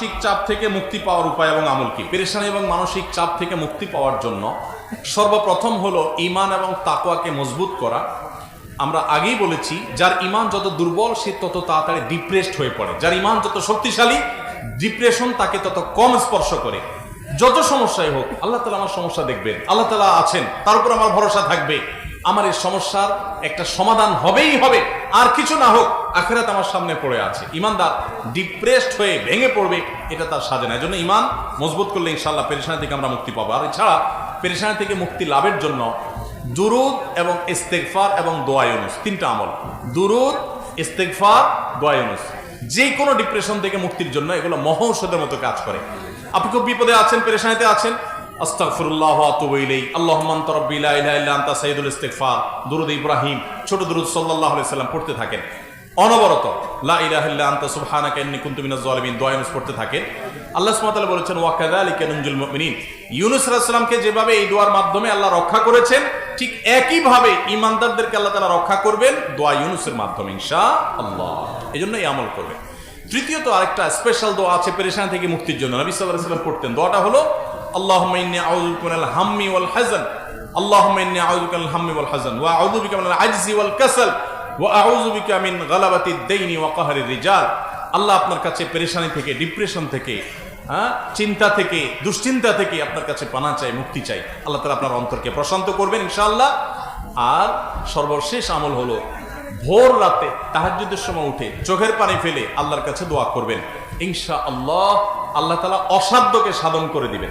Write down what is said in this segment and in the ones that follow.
মানসিক চাপ থেকে মুক্তি পাওয়ার উপায় এবং আমল কি? পেরেশানি এবং মানসিক চাপ থেকে মুক্তি পাওয়ার জন্য সর্বপ্রথম হলো ইমান এবং তাকোয়াকে মজবুত করা। আমরা আগেই বলেছি, যার ইমান যত দুর্বল, সে তত তাড়াতাড়ি ডিপ্রেসড হয়ে পড়ে। যার ইমান যত শক্তিশালী ডিপ্রেশন তাকে তত কম স্পর্শ করে। যত সমস্যাই হোক, আল্লাহ তালা আমার সমস্যা দেখবেন। আল্লাহ তালা আছেন, তার উপর আমার ভরসা থাকবে। আমার এই সমস্যার একটা সমাধান হবেই হবে। আর কিছু না হোক, আখেরাত আমার সামনে পড়ে আছে। ইমানদার ডিপ্রেসড হয়ে ভেঙে পড়বে, এটা তার সাজে না। এই জন্য ইমান মজবুত করলে ইনশাল্লাহ পেরেশানি থেকে আমরা মুক্তি পাবো। আর এছাড়া পেরেশানি থেকে মুক্তি লাভের জন্য দুরুদ এবং ইস্তেগফার এবং দোয়ায়ুনুস তিনটা আমল। দুরুদ, ইস্তেগফার দোয়ায়ুনুস যে কোনো ডিপ্রেশন থেকে মুক্তির জন্য এগুলো মহৌষধের মতো কাজ করে। আপনি খুব বিপদে আছেন, পেরেশানিতে আছেন দুরুদ ইব্রাহিম, ছোট দুরুদ সাল্লাম পড়তে থাকেন। অনবরত পড়তে থাকেন। আল্লাহ বলেছেন ইউনুস যেভাবে এই দোয়ার মাধ্যমে আল্লাহ রক্ষা করেছেন, ঠিক একই ভাবে ঈমানদারদেরকে আল্লাহ তাআলা রক্ষা করবেন, দোয়া ইউনুসের মাধ্যমে, ইনশাআল্লাহ। এজন্য এই আমল করবেন। তৃতীয়ত আরেকটা স্পেশাল দোয়া আছে, পেরেশান থেকে মুক্তির জন্য। নবী সাল্লাল্লাহু সাল্লাম পড়তেন। দোয়াটা হলো ওয়াল হাযান। আল্লাহুম্মা ইন্নী আউযু বিকা মিনাল হাম্মি ওয়াল হাযান। ওয়া আউযু বিকা মিনাল আজজি ওয়াল কাসাল। ওয়া আউযু বিকা মিন গালাবাতিদ দাইনি ওয়া কাহরির রিজাল। আল্লাহ আপনার কাছে পেরেশানি থেকে, ডিপ্রেশন থেকে হ্যাঁ চিন্তা থেকে, দুশ্চিন্তা থেকে আপনার কাছে পানা চাই, মুক্তি চাই। আল্লাহ তাআলা আপনার অন্তরকে প্রশান্ত করবেন ইনশাআল্লাহ। আর সর্বশেষ আমল হলো, ভোর রাতে তাহাজ্জুদের সময় উঠে চোখের পানি ফেলে আল্লাহর কাছে দোয়া করবেন। ইনশা আল্লাহ আল্লাহ তালা অসাধ্যকে সাধন করে দিবেন।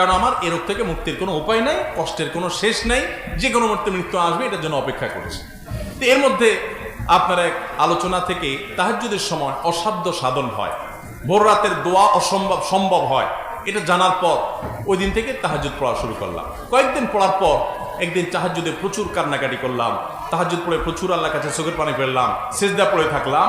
কারণ আমার এ থেকে মুক্তির কোনো উপায় নাই, কষ্টের কোনো শেষ নাই, যে কোনো মুহূর্তে মৃত্যু আসবে, এটার জন্য অপেক্ষা করেছি। তো এর মধ্যে আপনার এক আলোচনা থেকে তাহাজ্জুদের সময় অসাধ্য সাধন হয়। ভোর রাতের দোয়া অসম্ভব, সম্ভব হয়। এটা জানার পর ওই দিন থেকে তাহাজুদ পড়া শুরু করলাম। কয়েকদিন পড়ার পর একদিন তাহাজুদে প্রচুর কান্নাকাটি করলাম তাহাজুদ পড়ে প্রচুর আল্লাহ কাছে চোখের পানি ফেললাম, সেজদা পড়ে থাকলাম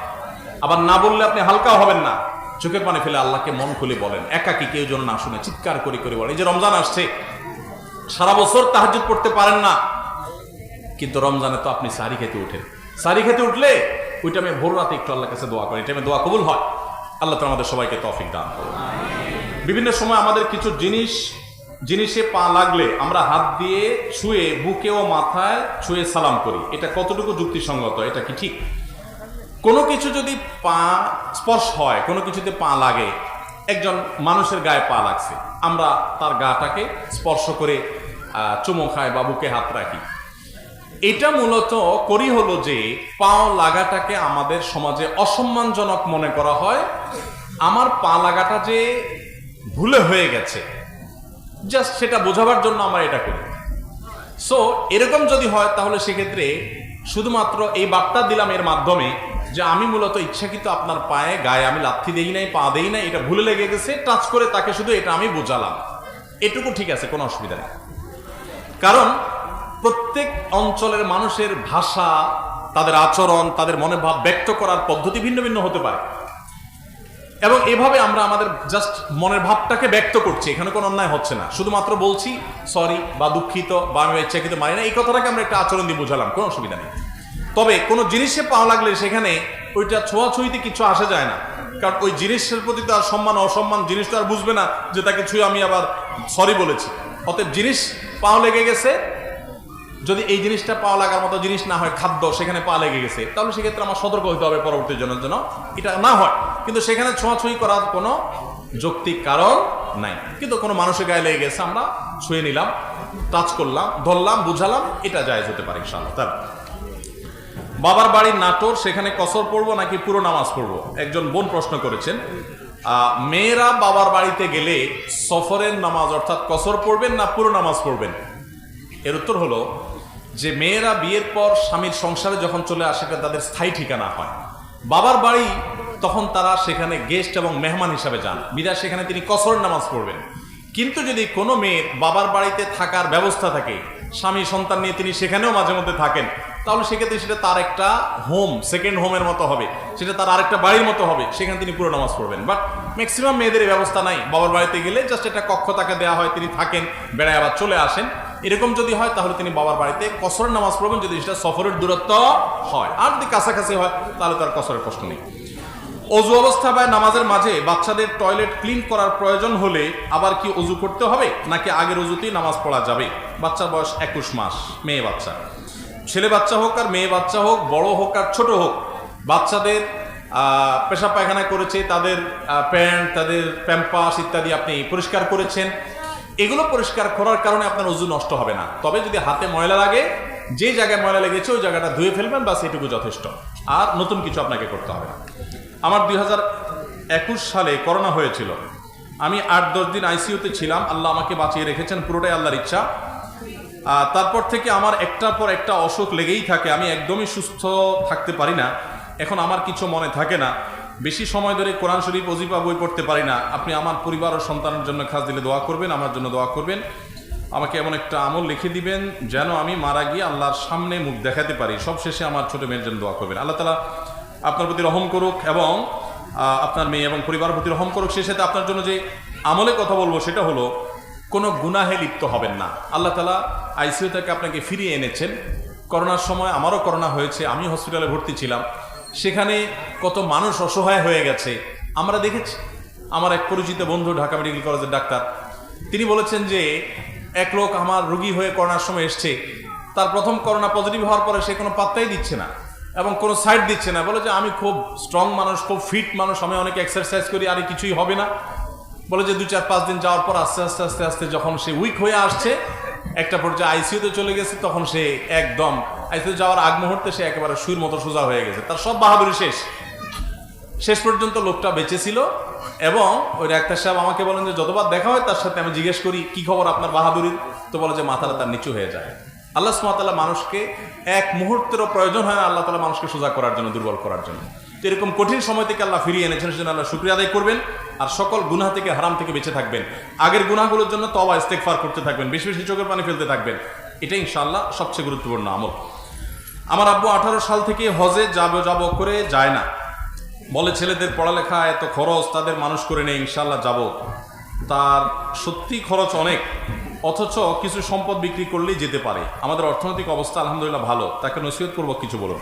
আবার না বললে আপনি হালকাও হবেন না। চোখের পানি ফেলে আল্লাহকে মন খুলে বলেন। একাকি কেউ যেন না শুনে চিৎকার করে করে বলে, এই যে রমজান আসছে, সারা বছর তাহাজুদ পড়তে পারেন না। কিন্তু রমজানে তো আপনি সারি খেতে উঠেন সারি খেতে উঠলে ওই টাইমে ভোর রাতে একটু আল্লাহর কাছে দোয়া এই টাইমে দোয়া কবুল হয়। আল্লাহ তো আমাদের সবাইকে তফিক দান বিভিন্ন সময় আমাদের কিছু জিনিস, জিনিসে পা লাগলে আমরা হাত দিয়ে ছুঁয়ে বুকে ও মাথায় ছুঁয়ে সালাম করি। এটা কতটুকু যুক্তিসঙ্গত, এটা কি ঠিক? কোনো কিছু যদি পা স্পর্শ হয়, কোনো কিছুতে পা লাগে, একজন মানুষের গায়ে পা লাগছে, আমরা তার গাটাকে স্পর্শ করে চুমো খাই বা বুকে হাত রাখি। এটা মূলত করি হলো যে, পাও লাগাটাকে আমাদের সমাজে অসম্মানজনক মনে করা হয়। আমার পা লাগাটা যে ভুলে হয়ে গেছে জাস্ট সেটা বোঝাবার জন্য আমরা এটা করি। সো এরকম যদি হয়, তাহলে সেক্ষেত্রে শুধুমাত্র এই বার্তা দিলাম এর মাধ্যমে যে আমি মূলত ইচ্ছাকৃত আপনার পায়ে, গায়ে আমি লাথি দেই নাই, পা দেই নাই, এটা ভুলে লেগে গেছে, টাচ করে তাকে শুধু এটা আমি বোঝালাম। এটুকু ঠিক আছে, কোনো অসুবিধা নেই। কারণ প্রত্যেক অঞ্চলের মানুষের ভাষা, তাদের আচরণ, তাদের মনে ভাব ব্যক্ত করার পদ্ধতি ভিন্ন ভিন্ন হতে পারে। এবং এভাবে আমরা আমাদের জাস্ট মনের ভাবটাকে ব্যক্ত করছি, এখানে কোনো অন্যায় হচ্ছে না। শুধুমাত্র বলছি, সরি বা দুঃখিত বা আমি ইচ্ছাকৃত মানি না, এই কথাটাকে আমরা একটা আচরণ দিয়ে বোঝালাম, কোনো অসুবিধা নেই। তবে কোনো জিনিসে পাওয়া লাগলে সেখানে ওইটা ছোঁয়াছুঁইতে কিছু আসা যায় না। কারণ ওই জিনিসের প্রতি তার সম্মান, অসম্মান জিনিসটা আর বুঝবে না যে তাকে ছুঁয়ে আমি আবার সরি বলেছি। অতএব জিনিস পাও লেগে গেছে। যদি এই জিনিসটা পাওয়া লাগার মতো জিনিস না হয়, খাদ্য সেখানে পা লেগে গেছে, তাহলে সেক্ষেত্রে আমার সতর্ক হতে হবে পরবর্তী জনের জন্য। এটা না হয়, কিন্তু সেখানে ছোঁয়াছুঁই করার কোনো যৌক্তিক কারণ নাই। কিন্তু কোনো মানুষের গায়ে লেগে গেছে, আমরা ছুঁয়ে নিলাম টাচ করলাম, ধরলাম, বুঝালাম, এটা জায়েজ হতে পারে ইনশাআল্লাহ। তার বাবার বাড়ির নাটোর, সেখানে কসর পড়ব নাকি পুরো নামাজ পড়ব? একজন বোন প্রশ্ন করেছেন মেয়েরা বাবার বাড়িতে গেলে সফরের নামাজ অর্থাৎ কসর পড়বেন না পুরো নামাজ পড়বেন? এর উত্তর হলো যে মেয়েরা বিয়ের পর স্বামীর সংসারে যখন চলে আসে তাদের স্থায়ী ঠিকানা হয়। বাবার বাড়ি তখন তারা সেখানে গেস্ট এবং মেহমান হিসাবে যান। বিদায় সেখানে তিনি কসর নামাজ পড়বেন। কিন্তু যদি কোনো মেয়ের বাবার বাড়িতে থাকার ব্যবস্থা থাকে স্বামী সন্তান নিয়ে তিনি সেখানেও মাঝে মধ্যে থাকেন। তাহলে সেক্ষেত্রে সেটা তার একটা হোম সেকেন্ড হোমের মতো হবে। সেটা তার আরেকটা বাড়ির মতো হবে। সেখানে তিনি পুরো নামাজ পড়বেন। বাট ম্যাক্সিমাম মেয়েদের ব্যবস্থা নাই। বাবার বাড়িতে গেলে জাস্ট একটা কক্ষ তাকে দেওয়া হয়, তিনি থাকেন, বেড়ায় আবার চলে আসেন। এরকম যদি হয়, তাহলে তিনি বাবার বাড়িতে কসরের নামাজ পড়বেন। যদি সেটা সফরের দূরত্ব হয়, আর যদি কাছাকাছি হয়, তাহলে তার কসরের কষ্ট নেই। অজু অবস্থা বা নামাজের মাঝে বাচ্চাদের টয়লেট ক্লিন করার প্রয়োজন হলে আবার কি অজু করতে হবে? নাকি আগের অজুতেই নামাজ পড়া যাবে? বাচ্চার বয়স একুশ মাস, মেয়ে বাচ্চা। ছেলে বাচ্চা হোক আর মেয়ে বাচ্চা হোক, বড় হোক আর ছোট হোক, বাচ্চাদের পেশাব পায়খানা করেছে, তাদের প্যান্ট, তাদের প্যাম্পাস ইত্যাদি আপনি পরিষ্কার করেছেন। এগুলো পরিষ্কার করার কারণে আপনার অজু নষ্ট হবে না। তবে যদি হাতে ময়লা লাগে, যে জায়গায় ময়লা লেগেছে, ওই জায়গাটা ধুয়ে ফেলবেন বা সেটুকু যথেষ্ট। আর নতুন কিছু আপনাকে করতে হবে না। আমার দুই সালে করোনা হয়েছিল। আমি আট দশ দিন আইসিইউতে ছিলাম। আল্লাহ আমাকে বাঁচিয়ে রেখেছেন, পুরোটাই আল্লাহর ইচ্ছা। তারপর থেকে আমার একটার পর একটা অসুখ লেগেই থাকে। আমি একদমই সুস্থ থাকতে পারি না। এখন আমার কিছু মনে থাকে না। বেশি সময় ধরে কোরআন শরীফ অজিফা বই পড়তে পারি না। আপনি আমার পরিবার ও সন্তানের জন্য খাস দিলে দোয়া করবেন, আমার জন্য দোয়া করবেন। আমাকে এমন একটা আমল লিখে দিবেন, যেন আমি মারা গিয়ে আল্লাহর সামনে মুখ দেখাতে পারি। সব শেষে আমার ছোট মেয়ের জন্য দোয়া করবেন। আল্লাহ তালা আপনার প্রতি রহম করুক এবং আপনার মেয়ে এবং পরিবার প্রতি রহম করুক, সে সাথে আপনার জন্য যে আমলে কথা বলব সেটা হলো, কোনো গুনাহে লিপ্ত হবেন না। আল্লাহ তালা আইসিইউ থেকে আপনাকে ফিরিয়ে এনেছেন। করোনার সময় আমারও করোনা হয়েছে আমি হসপিটালে ভর্তি ছিলাম। সেখানে কত মানুষ অসহায় হয়ে গেছে। আমরা দেখেছি, আমার এক পরিচিত বন্ধু, ঢাকা মেডিকেল কলেজের ডাক্তার, তিনি বলেছেন যে, এক লোক আমার রুগী হয়ে করোনার সময় এসছে, তার প্রথম করোনা পজিটিভ হওয়ার পরে সে কোনো পাত্তাই দিচ্ছে না। এবং কোনো সাইড দিচ্ছে না। বলে যে, আমি খুব স্ট্রং মানুষ, খুব ফিট মানুষ, আমি অনেক এক্সারসাইজ করি, আর কিছুই হবে না। বলে যে দু চার পাঁচ দিন যাওয়ার পর আস্তে আস্তে আস্তে আস্তে যখন সে উইক হয়ে আসছে, একটা পর্যায়ে আইসিইউতে চলে গেছে, তখন সে একদম আইসিইউ যাওয়ার আগ মুহূর্তে সে একেবারে সুর মতো সোজা হয়ে গেছে। তার সব বাহাদুরি শেষ। শেষ পর্যন্ত লোকটা বেঁচে ছিল এবং ওই ডাক্তার সাহেব আমাকে বলেন যে, যতবার দেখা হয় তার সাথে আমি জিজ্ঞেস করি, কি খবর আপনার বাহাদুরির? তো বলে যে, মাথাটা তার নিচু হয়ে যায়। আল্লাহ সুমাতাল্লাহ মানুষকে এক মুহূর্তেরও প্রয়োজন হয় না আল্লাহ তালা মানুষকে সোজা করার জন্য, দুর্বল করার জন্য। তো এরকম কঠিন সময় থেকে আল্লাহ ফিরিয়ে এনেছেন, সেজন্য আল্লাহ শুক্রিয়া আদায় করবেন। আর সকল গুনাহ থেকে, হারাম থেকে বেঁচে থাকবেন। আগের গুনাহগুলোর জন্য তবা ইস্তেকফার করতে থাকবেন, বেশি বেশি চোখের পানি ফেলতে থাকবেন। এটা ইনশাআল্লাহ সবচেয়ে গুরুত্বপূর্ণ আমল। আমার আব্বু আঠারো সাল থেকে হজে যাব যাব করে যায় না। বলে ছেলেদের পড়ালেখা এত খরচ, তাদের মানুষ করে নেই ইনশাল্লাহ যাব। তার সত্যি খরচ অনেক। অথচ কিছু সম্পদ বিক্রি করলেই যেতে পারে। আমাদের অর্থনৈতিক অবস্থা আলহামদুলিল্লাহ ভালো। তাকে নসিহত করব কিছু বলুন।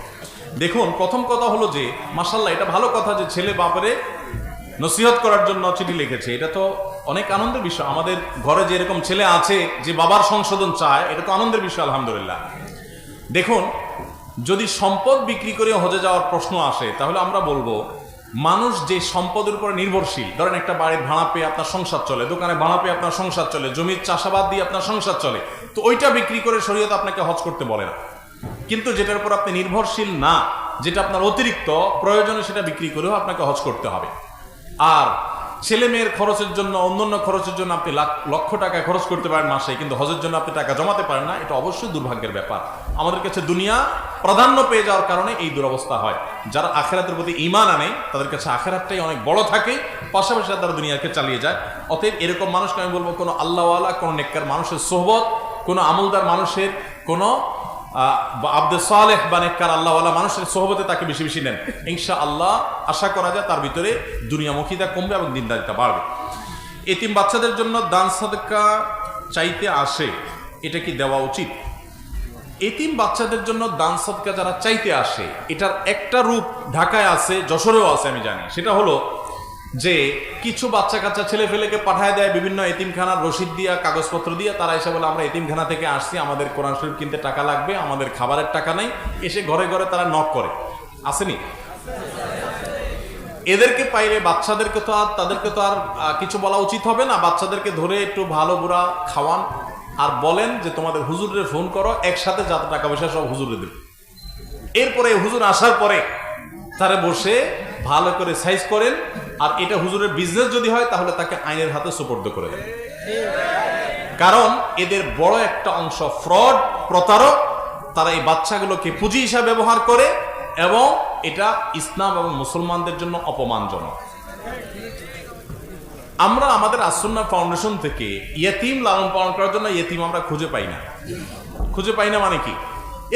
দেখুন, প্রথম কথা হলো যে মাসাল্লাহ এটা ভালো কথা যে ছেলে বাপরে নসিহত করার জন্য চিঠি লিখেছে। এটা তো অনেক আনন্দের বিষয়। আমাদের ঘরে যে এরকম ছেলে আছে যে বাবার সংশোধন চায়, এটা তো আনন্দের বিষয় আলহামদুলিল্লাহ। দেখুন, যদি সম্পদ বিক্রি করে হজে যাওয়ার প্রশ্ন আসে, তাহলে আমরা বলব মানুষ যে সম্পদের উপর নির্ভরশীল, ধরেন একটা বাড়ির ভাড়া পেয়ে আপনার সংসার চলে, দোকানে ভাড়া পেয়ে আপনার সংসার চলে, জমির চাষাবাদ দিয়ে আপনার সংসার চলে, তো ওইটা বিক্রি করে শরীয়ত আপনাকে হজ করতে বলে না। কিন্তু যেটার উপর আপনি নির্ভরশীল না, যেটা আপনার অতিরিক্ত প্রয়োজনে সেটা বিক্রি করেও আপনাকে হজ করতে হবে। আর ছেলে মেয়ের খরচের জন্য, অন্যান্য খরচের জন্য আপনি লক্ষ টাকা খরচ করতে পারেন মাসে, কিন্তু হজের জন্য আপনি টাকা জমাতে পারেন না, এটা অবশ্যই দুর্ভাগ্যের ব্যাপার। আমাদের কাছে দুনিয়া প্রাধান্য পেয়ে যাওয়ার কারণে এই দুরবস্থা হয়। যারা আখেরাতের প্রতি ইমান আনে, তাদের কাছে আখেরাতটাই অনেক বড় থাকে, পাশাপাশি তারা দুনিয়াকে চালিয়ে যায়। অতএব এরকম মানুষকে আমি বলব, কোনো আল্লাহওয়ালা, কোনো নেককার মানুষের সোহবত, কোনো আমলদার মানুষের কোনো আব্দুল সালেহ বা নেককার মানুষের সোহবতে তাকে বেশি বেশি নেন। ইনশা আল্লাহ আশা করা যায় তার ভিতরে দুনিয়ামুখীতা কমবে এবং দিনদারিতা বাড়বে। এতিম বাচ্চাদের জন্য দান সাদকা চাইতে আসে, এটা কি দেওয়া উচিত? এতিম বাচ্চাদের জন্য দান সদকা যারা চাইতে আসে, এটার একটা রূপ ঢাকায় আছে, যশোরেও আছে, আমি জানি। সেটা হলো যে কিছু বাচ্চা কাচ্চা ছেলে ফেলেকে পাঠায় দেয় বিভিন্ন এতিমখানার রসিদ দিয়া, কাগজপত্র দিয়া। তারা এসে বলে, আমরা এতিমখানা থেকে আসছি, আমাদের কোরআন শরীফ কিনতে টাকা লাগবে, আমাদের খাবারের টাকা নাই। এসে ঘরে ঘরে তারা নক করে। আসেনি? এদেরকে পাইলে বাচ্চাদেরকে তো আর, তাদেরকে তো আর কিছু বলা উচিত হবে না। বাচ্চাদেরকে ধরে একটু ভালো বুড়া খাওয়ান আর বলেন যে, তোমাদের হুজুরের ফোন করো, একসাথে যাতে টাকা পয়সা সব হুজুরে দেবে। এরপরে হুজুর আসার পরে তারা বসে ভালো করে সাইজ করেন আর এটা হুজুরের বিজনেস যদি হয়, তাহলে তাকে আইনের হাতে সুপর্দ করে দেন কারণ এদের বড় একটা অংশ ফ্রড প্রতারক, তারা এই বাচ্চাগুলোকে পুঁজি হিসাবে ব্যবহার করে এবং এটা ইসলাম এবং মুসলমানদের জন্য অপমানজনক। আমরা আমাদের আসন্না ফাউন্ডেশন থেকে ইয়েতিম লালন পালন করার জন্য ইয়েতিম আমরা খুঁজে পাই না। খুঁজে পাই না মানে কি?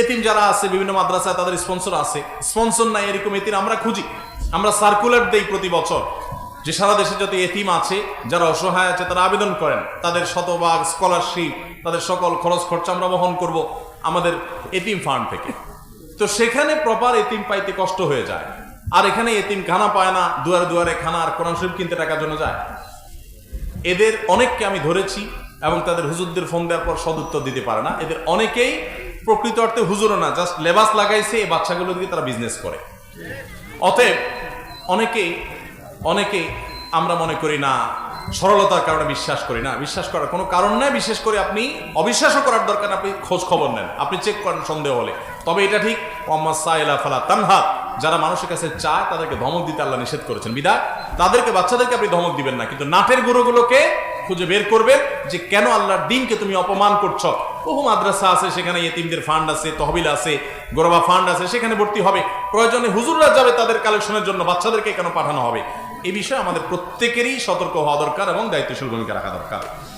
এতিম যারা আছে, বিভিন্ন মাদ্রাসায় তাদের স্পন্সর আছে। স্পন্সর নাই এরকম এতিম আমরা খুঁজি। আমরা সার্কুলার দেই প্রতি বছর। যে সারা দেশে যত এতিম আছে, যারা অসহায় আছে, তারা আবেদন করেন। তাদের শতভাগ স্কলারশিপ তাদের সকল খরচ খরচা আমরা বহন করব আমাদের এতিম ফান্ড থেকে। তো সেখানে প্রপার এতিম পাইতে কষ্ট হয়ে যায়। আর এখানে এতিম খানা পায় না, দুয়ারে দুয়ারে খানা আর কোরআন শরীফ কিনতে টাকার জন্য যায়। এদের অনেককে আমি ধরেছি এবং তাদের হুজুরদের ফোন দেওয়ার পর সদুত্তর দিতে পারে না। এদের অনেকেই প্রকৃত অর্থে হুজুরও না জাস্ট লেবাস লাগাইছে, এই বাচ্চাগুলো দিয়ে তারা বিজনেস করে। অতএব অনেকেই অনেকে আমরা মনে করি না, সরলতার কারণে বিশ্বাস করি না। বিশ্বাস করার কোনো কারণ নেই, বিশেষ করে আপনি অবিশ্বাসও করার দরকার আপনি খোঁজ খবর নেন, আপনি চেক করেন সন্দেহ হলে। তবে এটা ঠিক মোহাম্মদ সাইলা ফালা তানহাত যারা মানুষের কাছে চায় তাদেরকে ধমক দিতে আল্লাহ নিষেধ করেছেন। বিদা, তাদেরকে, বাচ্চাদেরকে আপনি ধমক দিবেন না, কিন্তু নাটের গুরুগুলোকে খুঁজে বের করবে যে কেন আল্লাহর দিনকে তুমি অপমান করছ। বহু মাদ্রাসা আছে, সেখানে ইয়েতিমদের ফান্ড আছে, তহবিল আছে, গোরবা ফান্ড আছে, সেখানে ভর্তি হবে। প্রয়োজনে হুজুররা যাবে তাদের কালেকশনের জন্য, বাচ্চাদেরকে কেন পাঠানো হবে? এ বিষয়ে আমাদের প্রত্যেকেরই সতর্ক হওয়া দরকার এবং দায়িত্বশীল ভূমিকা রাখা দরকার।